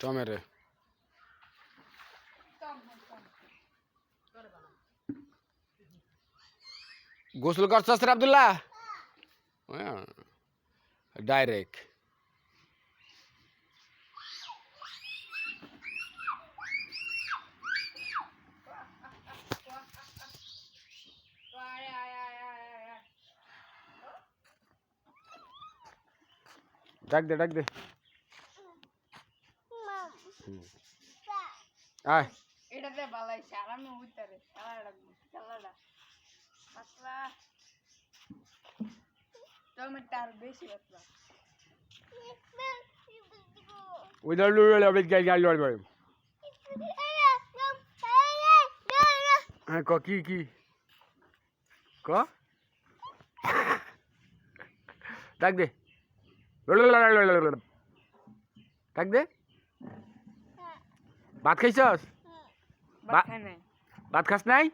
টমেরে গোসল করছস রে আব্দুল্লাহ ডাইরেক্ট ডাক দে ডাক দে আয়। এটাতে বালাই সারানো উইতারে সারা রাখব খেলাটা। পাতলা। টমেটো আর বেশি পাতলা। দল লড় লড় গাই গাই লড় লড় হ্যাঁ ক কি কি? ক? ডাক দে। ডাক দে। ভাত খাইছস বা- ভাত খাই নাই ভাত খাস নাই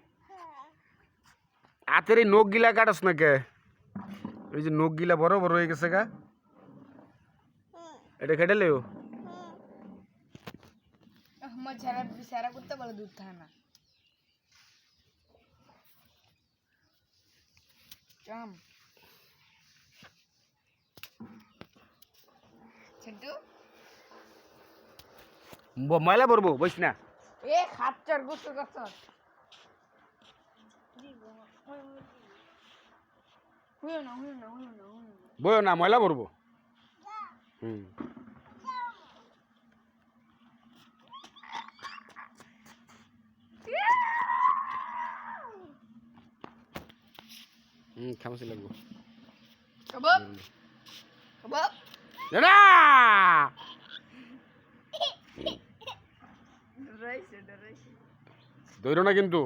হাতের এই নখ গিলা কাটস না কে ওই যে নখ গিলা বড় বড় হয়ে গেছে গা এটা খেটে লেও আমার ঝাড়া সারা করতে বলে দুধ খায় না চাম ছিটু ব- ময়লা পড়ব বইস না। এ খাচ্চার গুছো গাছ হুইও না হুইও না হুইও না হুইও না। বইও না ময়লা পড়ব হুম। হুম খামসি লাগবো। কাবাব কাবাব দাদা! ডরাইছে না কিন্তু।